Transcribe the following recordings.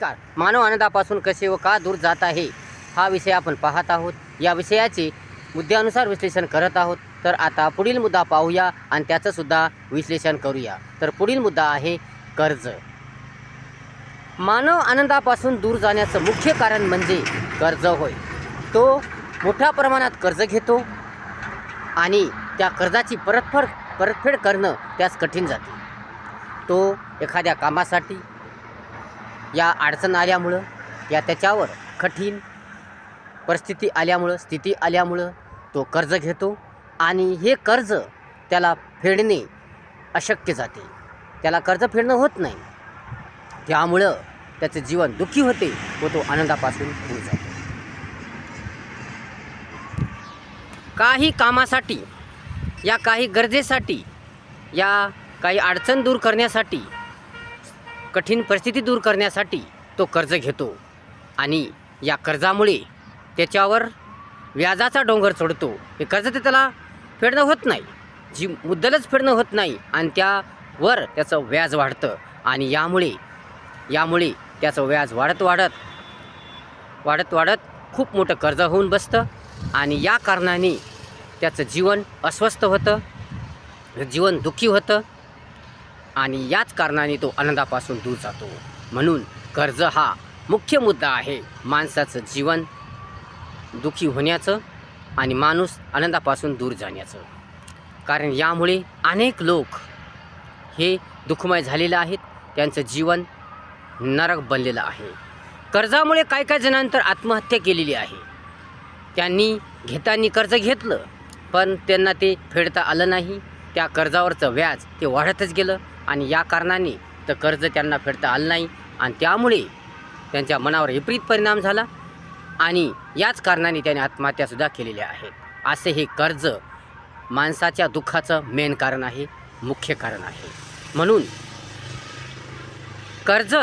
नमस्कार. मानव आनंदापासून कसे व का दूर जात आहे हा विषय आपण पाहत आहोत. या विषयाचे मुद्द्यानुसार विश्लेषण करत आहोत. तर आता पुढील मुद्दा पाहूया आणि त्याचंसुद्धा विश्लेषण करूया. तर पुढील मुद्दा आहे कर्ज. मानव आनंदापासून दूर जाण्याचं मुख्य कारण म्हणजे कर्ज होय. तो मोठ्या प्रमाणात कर्ज घेतो आणि त्या कर्जाची परतफेड परतफेड करणं त्यास कठीण जाते. तो एखाद्या कामासाठी या अडचण आल्यामुळं या त्याच्यावर कठीण परिस्थिती आल्यामुळं स्थिती आल्यामुळं तो कर्ज घेतो आणि हे कर्ज त्याला फेडणे अशक्य जाते. त्याला कर्ज फेडणं होत नाही. त्यामुळं त्याचं जीवन दुःखी होते व तो आनंदापासून दूर जातो. काही कामासाठी या काही गरजेसाठी या काही अडचण दूर करण्यासाठी कठीण परिस्थिती दूर करण्यासाठी तो कर्ज घेतो. आणि या कर्जामुळे त्याच्यावर व्याजाचा डोंगर चढतो. हे कर्ज ते त्याला फेडणं होत नाही. जी मुद्दलच फेडणं होत नाही आणि त्यावर त्याचं व्याज वाढतं. आणि यामुळे यामुळे त्याचं व्याज वाढत वाढत वाढत वाढत खूप मोठं कर्ज होऊन बसतं. आणि या कारणाने त्याचं जीवन अस्वस्थ होतं. जीवन दुःखी होतं. आणि याच कारणाने तो आनंदापासून दूर जातो. म्हणून कर्ज हा मुख्य मुद्दा आहे. माणसाचं जीवन दुःखी होण्याचं आणि माणूस आनंदापासून दूर जाण्याचं. कारण यामुळे अनेक लोक हे दुःखमय झालेलं आहेत. त्यांचं जीवन नरक बनलेलं आहे. कर्जामुळे काय काय जणांतर आत्महत्या केलेली आहे. त्यांनी घेताना कर्ज घेतलं पण त्यांना ते फेडता आलं नाही. त्या कर्जावरचं व्याज ते वाढतच गेलं आणि या कारणाने तर कर्ज त्यांना फेडता आलं नाही आणि त्यामुळे त्यांच्या मनावर विपरीत परिणाम झाला आणि याच कारणाने त्याने आत्महत्यासुद्धा केलेल्या आहेत. असे हे कर्ज माणसाच्या दुःखाचं मेन कारण आहे मुख्य कारण आहे. म्हणून कर्ज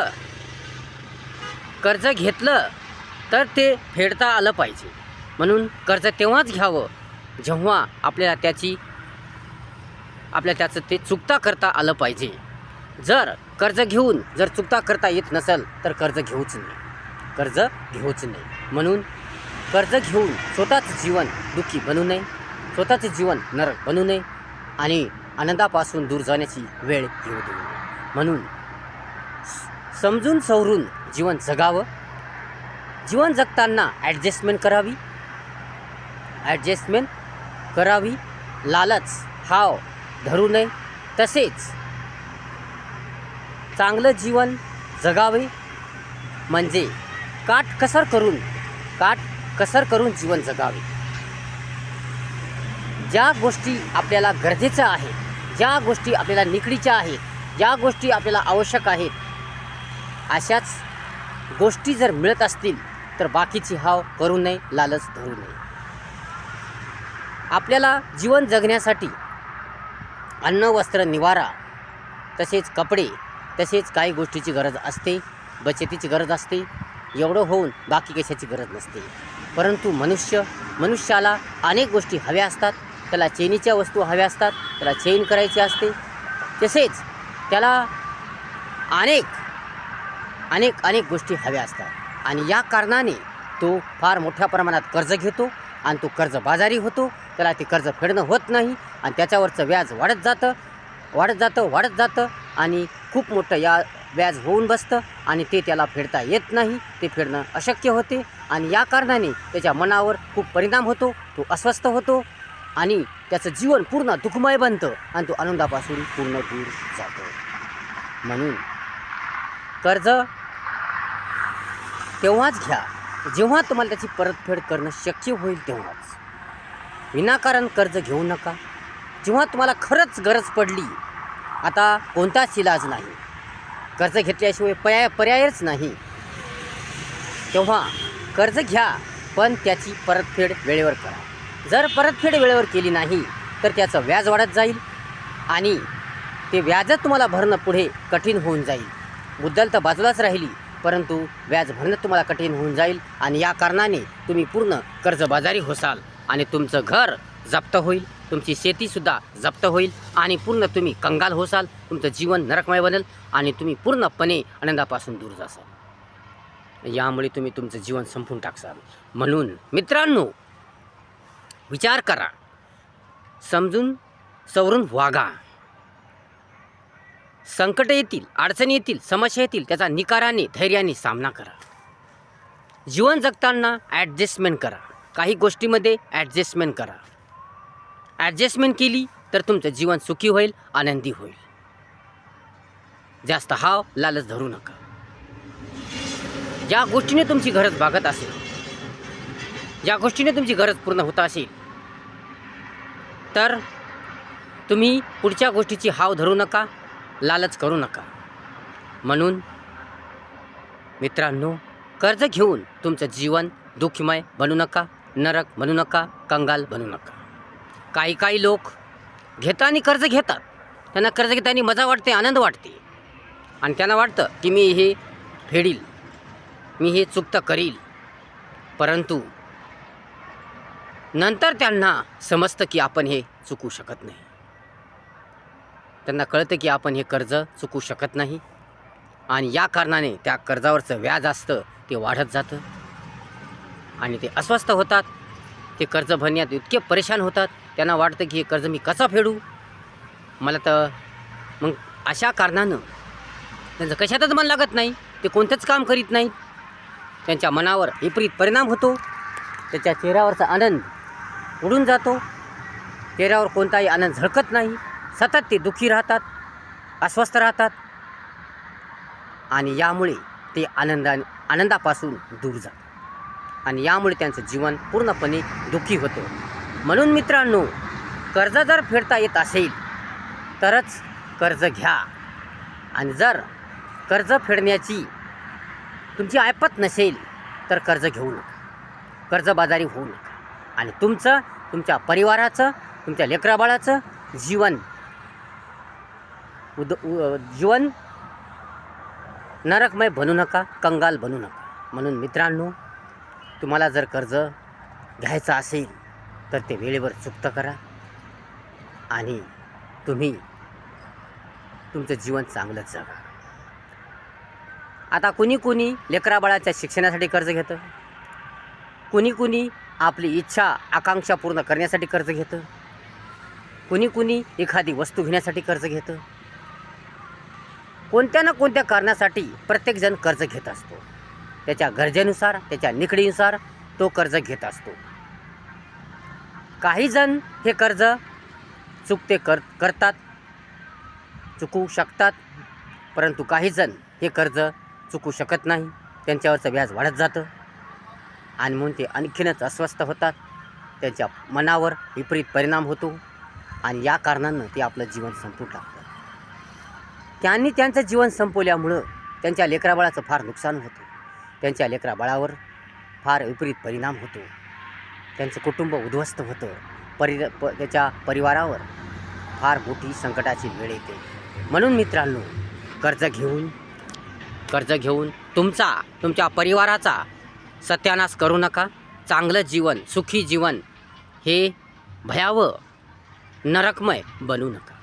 कर्ज घेतलं तर ते फेडता आलं पाहिजे. म्हणून कर्ज तेव्हाच घ्यावं जेव्हा आपल्याला त्याची आपल्या त्याचं ते चुकता करता आलं पाहिजे. जर कर्ज घेऊन जर चुकता करता येत नसेल तर कर्ज घेऊच नाही. कर्ज घेऊच नाही. म्हणून कर्ज घेऊन स्वतःचं जीवन दुःखी बनू नये स्वतःचं जीवन नरक बनू नये आणि आनंदापासून दूर जाण्याची वेळ येऊ देऊ नये. म्हणून समजून सवरून जीवन जगावं. जीवन जगताना ॲडजस्टमेंट करावी. ॲडजस्टमेंट करावी. लालच हाव धरू नये. तसेच चांगलं जीवन जगावे म्हणजे काटकसर करून काटकसर करून जीवन जगावे. ज्या गोष्टी आपल्याला गरजेच्या आहेत ज्या गोष्टी आपल्याला निकडीच्या आहेत ज्या गोष्टी आपल्याला आवश्यक आहेत अशाच गोष्टी जर मिळत असतील तर बाकीची हाव करू नये लालच धरू नये. आपल्याला जीवन जगण्यासाठी अन्न वस्त्र निवारा तसेच कपडे तसेच काही गोष्टीची गरज असते बचतीची गरज असते. एवढं होऊन बाकी कशाची गरज नसते. परंतु मनुष्य मनुष्याला अनेक गोष्टी हव्या असतात. त्याला चेनीच्या वस्तू हव्या असतात. त्याला चेन करायची असते. तसेच त्याला अनेक अनेक अनेक गोष्टी हव्या असतात. आणि या कारणाने तो फार मोठ्या प्रमाणात कर्ज घेतो. आणि तो कर्ज बाजारी होतो. त्याला ते कर्ज फेडणं होत नाही आणि त्याच्यावरचं व्याज वाढत जातं. वाढत जातं वाढत जातं आणि खूप मोठं या व्याज होऊन बसतं आणि ते त्याला फेडता येत नाही. ते फेडणं अशक्य होते आणि या कारणाने त्याच्या मनावर खूप परिणाम होतो. तो अस्वस्थ होतो आणि त्याचं जीवन पूर्ण दुःखमय बनतं आणि तो आनंदापासून पूर्ण दूर जातो. म्हणून कर्ज तेव्हाच घ्या. जेव्हा तुम्हाला त्याची परतफेड करणं शक्य होईल तेव्हाच. विनाकारण कर्ज घेऊ नका. जेव्हा तुम्हाला खरंच गरज पडली आता कोणताच इलाज नाही. कर्ज घेतल्याशिवाय पर्याय पर्यायच नाही. तेव्हा कर्ज घ्या पण त्याची परतफेड वेळेवर करा. जर परतफेड वेळेवर केली नाही तर त्याचं व्याज वाढत जाईल आणि ते व्याजच तुम्हाला भरणं पुढे कठीण होऊन जाईल. मुद्दल तर बाजूलाच राहिली. परंतु व्याज भरणं तुम्हाला कठीण होऊन जाईल आणि या कारणाने तुम्ही पूर्ण कर्जबाजारी होसाल आणि तुमचं घर जप्त होईल तुमची शेतीसुद्धा जप्त होईल आणि पूर्ण तुम्ही कंगाल होसाल तुमचं जीवन नरकमय बनेल आणि तुम्ही पूर्णपणे आनंदापासून दूर जासाल. यामुळे तुम्ही तुमचं जीवन संपून टाकसाल. म्हणून मित्रांनो विचार करा. समजून सवरून वागा. संकट येतील अडचणी येतील समस्या येतील त्याचा निकाराने धैर्याने सामना करा. जीवन जगताना ॲडजस्टमेंट करा. काही गोष्टीमध्ये ॲडजस्टमेंट करा. ॲडजस्टमेंट केली तर तुमचं जीवन सुखी होईल आनंदी होईल. जास्त हाव लालच धरू नका. ज्या गोष्टीने तुमची गरज भागत असेल ज्या गोष्टीने तुमची गरज पूर्ण होत असेल तर तुम्ही पुढच्या गोष्टीची हाव धरू नका. लालच करू नका. म्हणून मित्रांनो कर्ज घेऊन तुमचं जीवन दुःखमय बनू नका नरक बनू नका कंगाल बनू नका. काही काही लोक घेताना कर्ज घेतात. त्यांना कर्ज घेताना मजा वाटते आनंद वाटते. आणि त्यांना वाटतं की मी हे फेडील मी हे चुकतं करील. परंतु नंतर त्यांना समजतं की आपण हे चुकू शकत नाही. त्यांना कळतं की आपण हे कर्ज चुकू शकत नाही. आणि या कारणाने त्या कर्जावरचं व्याज असतं ते वाढत जातं. आणि ते अस्वस्थ होतात. ते कर्ज भरण्यात इतके परेशान होतात. त्यांना वाटतं की हे कर्ज मी कसं फेडू? मला तर मग अशा कारणानं त्यांचं कशातच मन लागत नाही. ते कोणतंच काम करीत नाहीत. त्यांच्या मनावर विपरीत परिणाम होतो. त्याच्या चेहऱ्यावरचा आनंद उडून जातो. चेहऱ्यावर कोणताही आनंद झळकत नाही. सतत ते दुःखी राहतात अस्वस्थ राहतात आणि यामुळे ते आनंदा आनंदापासून दूर जातात. आणि यामुळे त्यांचं जीवन पूर्णपणे दुःखी होतं. म्हणून मित्रांनो कर्ज जर फेडता येत असेल तरच कर्ज घ्या. आणि जर कर्ज फेडण्याची तुमची ऐपत नसेल तर कर्ज घेऊ नका. कर्जबाजारी होऊ नका. आणि तुमचं तुमच्या परिवाराचं तुमच्या लेकराबाळाचं जीवन उद उ- जीवन नरकमय बनू नका कंगाल बनू नका. म्हणून मित्रांनो तुम्हाला जर कर्ज घ्यायचं असेल तर ते वेळेवर चुकतं करा. आणि तुम्ही तुमचं जीवन चांगलंच जगा. आता कुणी कुणी लेकराबाळाच्या शिक्षणासाठी कर्ज घेतं? कुणी कुणी आपली इच्छा आकांक्षा पूर्ण करण्यासाठी कर्ज घेतं? कुणी कुणी एखादी वस्तू घेण्यासाठी कर्ज घेतं? कोणत्या ना कोणत्या कारणासाठी प्रत्येकजण कर्ज घेत असतो. त्याच्या गरजेनुसार त्याच्या निकडीनुसार तो कर्ज घेत असतो. काही जण हे कर्ज चुकते कर करतात चुकू शकतात परंतु काही जण हे कर्ज चुकू शकत नाही. त्यांच्यावरचं व्याज वाढत जातं. आणि म्हणून ते आणखीनच अस्वस्थ होतात. त्यांच्या मनावर विपरीत परिणाम होतो. आणि या कारणानं ते आपलं जीवन संपूर्ण त्यांनी त्यांचं जीवन संपवल्यामुळं त्यांच्या लेकराबाळाचं फार नुकसान होतं. त्यांच्या लेकराबाळावर फार विपरीत परिणाम होतो. त्यांचं कुटुंब उद्ध्वस्त होतं. परि प त्याच्या परिवारावर फार मोठी संकटाची वेळ येते. म्हणून मित्रांनो कर्ज घेऊन कर्ज घेऊन तुमचा तुमच्या परिवाराचा सत्यानाश करू नका. चांगलं जीवन सुखी जीवन हे भयावह नरकमय बनू नका.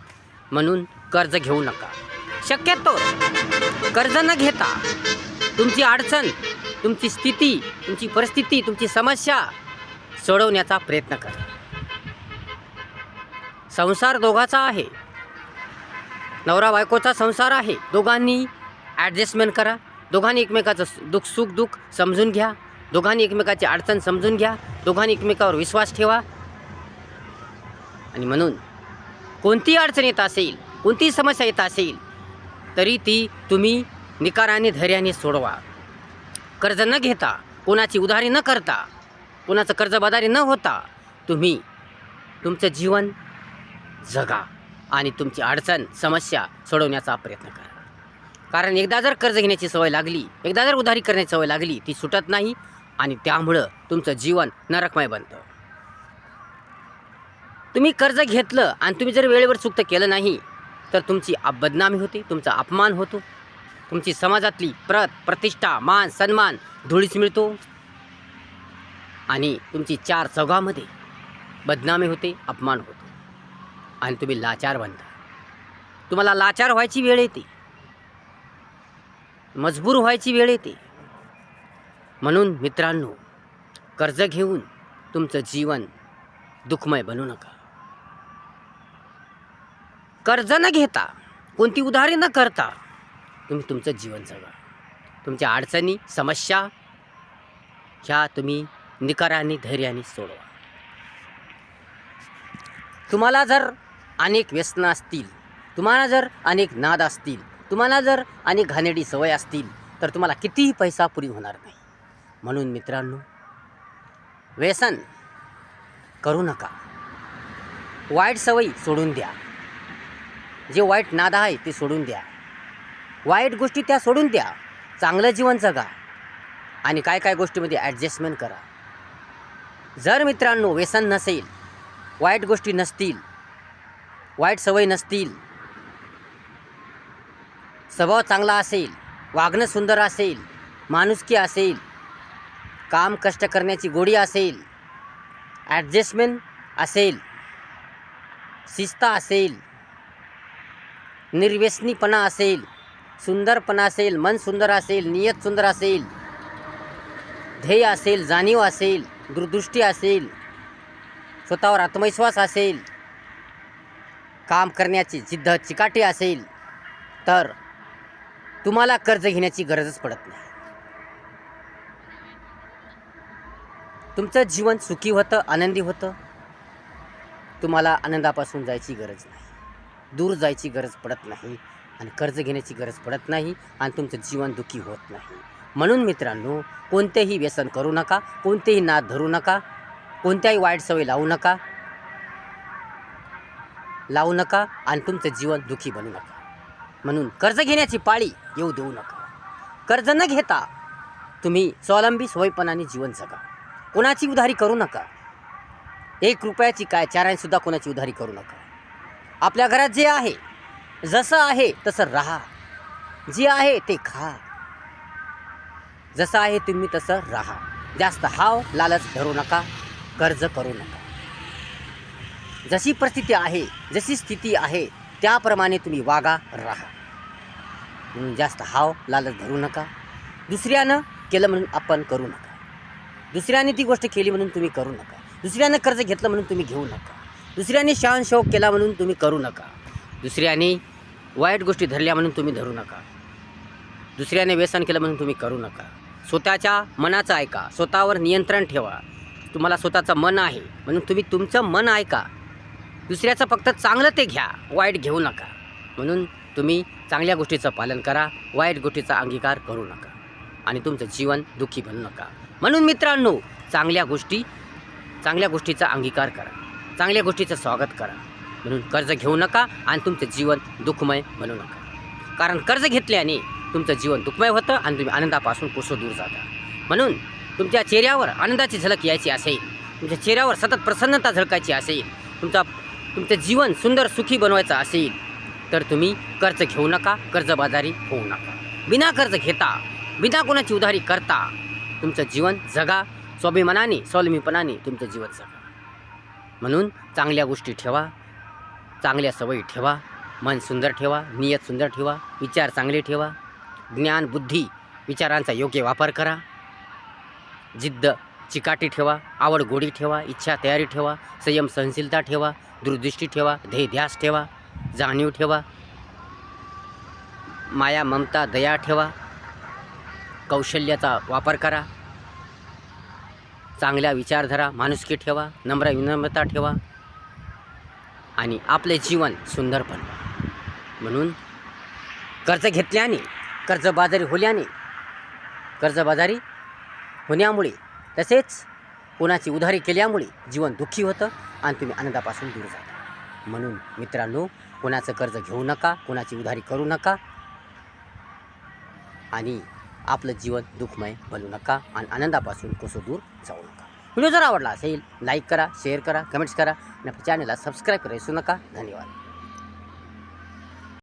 म्हणून कर्ज घेऊ नका. शक्यतो कर्ज न घेता तुमची अडचण तुमची स्थिती तुमची परिस्थिती तुमची समस्या सोडवण्याचा प्रयत्न करा. संसार दोघाचा आहे. नवरा बायकोचा संसार आहे. दोघांनी ॲडजस्टमेंट करा. दोघांनी एकमेकाचं सु- दुःख सुख दुःख समजून घ्या. दोघांनी एकमेकाची अडचण समजून घ्या. दोघांनी एकमेकावर विश्वास ठेवा. आणि म्हणून कोणतीही अडचण येत असेल कोणतीही समस्या येत असेल तरी ती तुम्ही निकाराने धैर्याने सोडवा. कर्ज न घेता कोणाची उधारी न करता कोणाचं कर्जबाजारी न होता तुम्ही तुमचं जीवन जगा आणि तुमची अडचण समस्या सोडवण्याचा प्रयत्न करा. कारण एकदा जर कर्ज घेण्याची सवय लागली एकदा जर उधारी करण्याची सवय लागली ती सुटत नाही आणि त्यामुळं तुमचं जीवन नरकमय बनतं. तुम्ही कर्ज घेतलं आणि तुम्ही जर वेळेवर चुकतं केलं नाही तर तुमची बदनामी होते तुमचा अपमान होतो. तुमची समाजातली प्रत प्रतिष्ठा मान सन्मान धुळीस मिळतो. आणि तुमची चार चौघामध्ये बदनामी होते अपमान होतो. आणि तुम्ही लाचार बनता. तुम्हाला लाचार व्हायची वेळ येते. मजबूर व्हायची वेळ येते. म्हणून मित्रांनो कर्ज घेऊन तुमचं जीवन दुःखमय बनू नका. कर्ज न घेता कोणती उधारी न करता तुम्ही तुमचं जीवन जगा तुमच्या अडचणी समस्या ह्या तुम्ही निकाराने धैर्याने सोडवा. तुम्हाला जर अनेक व्यसनं असतील तुम्हाला जर अनेक नाद असतील तुम्हाला जर अनेक घाणेरडी सवय असतील तर तुम्हाला कितीही पैसा पुरी होणार नाही. म्हणून मित्रांनो व्यसन करू नका. वाईट सवयी सोडून द्या. जे वाईट नाद आहे ते सोडून द्या. वाईट गोष्टी त्या सोडून द्या. चांगलं जीवन जगा. आणि काय काय गोष्टीमध्ये ॲडजस्टमेंट करा. जर मित्रांनो व्यसन नसेल वाईट गोष्टी नसतील वाईट सवय नसतील स्वभाव चांगला असेल वागणं सुंदर असेल माणुसकी असेल काम कष्ट करण्याची गोडी असेल ॲडजस्टमेंट असेल शिस्त असेल निर्व्यसनीपणा असेल सुंदरपणा असेल मन सुंदर असेल नियत सुंदर असेल ध्येय असेल जाणीव असेल दूरदृष्टी असेल स्वतःवर आत्मविश्वास असेल काम करण्याची जिद्द चिकाटी असेल तर तुम्हाला कर्ज घेण्याची गरजच पडत नाही. तुमचं जीवन सुखी होतं आनंदी होतं तुम्हाला आनंदापासून जायची गरज नाही. दूर जायची गरज पडत नाही आणि कर्ज घेण्याची गरज पडत नाही आणि तुमचं जीवन दुखी होत नाही. म्हणून मित्रांनो कोणतेही व्यसन करू नका कोणतेही नाद धरू नका कोणत्याही वाईट सवय लावू नका लावू नका आणि तुमचं जीवन दुखी बनू नका. म्हणून कर्ज घेण्याची पाळी येऊ देऊ नका. कर्ज न घेता तुम्ही स्वावलंबी सोयीपणाने जीवन जगा. कोणाची उधारी करू नका. एक रुपयाची काय चारायसुद्धा कोणाची उधारी करू नका. आपल्या घरात जे आहे जसं आहे तसं राहा. जे आहे ते खा. जसं आहे तुम्ही तसं राहा. जास्त हाव लालच धरू नका कर्ज करू नका. जशी परिस्थिती आहे जशी स्थिती आहे त्याप्रमाणे तुम्ही वागा राहा. म्हणून जास्त हाव लालच धरू नका. दुसऱ्यानं केलं म्हणून आपण करू नका. दुसऱ्याने ती गोष्ट केली म्हणून तुम्ही करू नका. दुसऱ्यानं कर्ज घेतलं म्हणून तुम्ही घेऊ नका. दुसऱ्याने शान शौक केला म्हणून तुम्ही करू नका. दुसऱ्याने वाईट गोष्टी धरल्या म्हणून तुम्ही धरू नका. दुसऱ्याने व्यसन केलं म्हणून तुम्ही करू नका. स्वतःच्या मनाचं ऐका. स्वतःवर नियंत्रण ठेवा. तुम्हाला स्वतःचं मन आहे म्हणून तुम्ही तुमचं मन ऐका. दुसऱ्याचं फक्त चांगलं ते घ्या. वाईट घेऊ नका. म्हणून तुम्ही चांगल्या गोष्टीचं पालन करा. वाईट गोष्टीचा अंगीकार करू नका. आणि तुमचं जीवन दुःखी बनू नका. म्हणून मित्रांनो चांगल्या गोष्टी चांगल्या गोष्टीचा अंगीकार करा. चांगल्या गोष्टीचं स्वागत करा. म्हणून कर्ज घेऊ नका आणि तुमचं जीवन दुःखमय बनू नका. कारण कर्ज घेतल्याने तुमचं जीवन दुःखमय होतं आणि तुम्ही आनंदापासून कोसो दूर जाता. म्हणून तुमच्या चेहऱ्यावर आनंदाची झलक यायची असेल तुमच्या चेहऱ्यावर सतत प्रसन्नता झळकायची असेल तुमचा तुमचं जीवन सुंदर सुखी बनवायचं असेल तर तुम्ही कर्ज घेऊ नका कर्जबाजारी होऊ नका. बिना कर्ज घेता बिना कोणाची उधारी करता तुमचं जीवन जगा स्वाभिमानाने स्वावलंबीपणाने तुमचं जीवन जगा. म्हणून चांगल्या गोष्टी ठेवा चांगल्या सवयी ठेवा मन सुंदर ठेवा नियत सुंदर ठेवा विचार चांगले ठेवा ज्ञान बुद्धी विचारांचा योग्य वापर करा. जिद्द चिकाटी ठेवा आवड गोडी ठेवा इच्छा तयारी ठेवा संयम सहनशीलता ठेवा दूरदृष्टी ठेवा ध्येय ध्यास ठेवा जाणीव ठेवा माया ममता दया ठेवा कौशल्याचा वापर करा. चांगल्या विचारधारा माणुसकी ठेवा नम्र विनम्रता ठेवा आणि आपले जीवन सुंदर बनवा म्हणून कर्ज घेतल्याने कर्जबाजारी होल्याने कर्जबाजारी होण्यामुळे तसेच कोणाची उधारी केल्यामुळे जीवन दुःखी होतं आणि तुम्ही आनंदापासून दूर जाता. म्हणून मित्रांनो कोणाचं कर्ज घेऊ नका कोणाची उधारी करू नका आणि आपलं जीवन दुःखमय बनू नका आणि आनंदापासून कसं दूर जाऊ नका. व्हिडिओ जर आवडला असेल लाईक करा शेअर करा कमेंट्स करा आणि आपल्या चॅनलला सबस्क्राईब करायचू नका. धन्यवाद.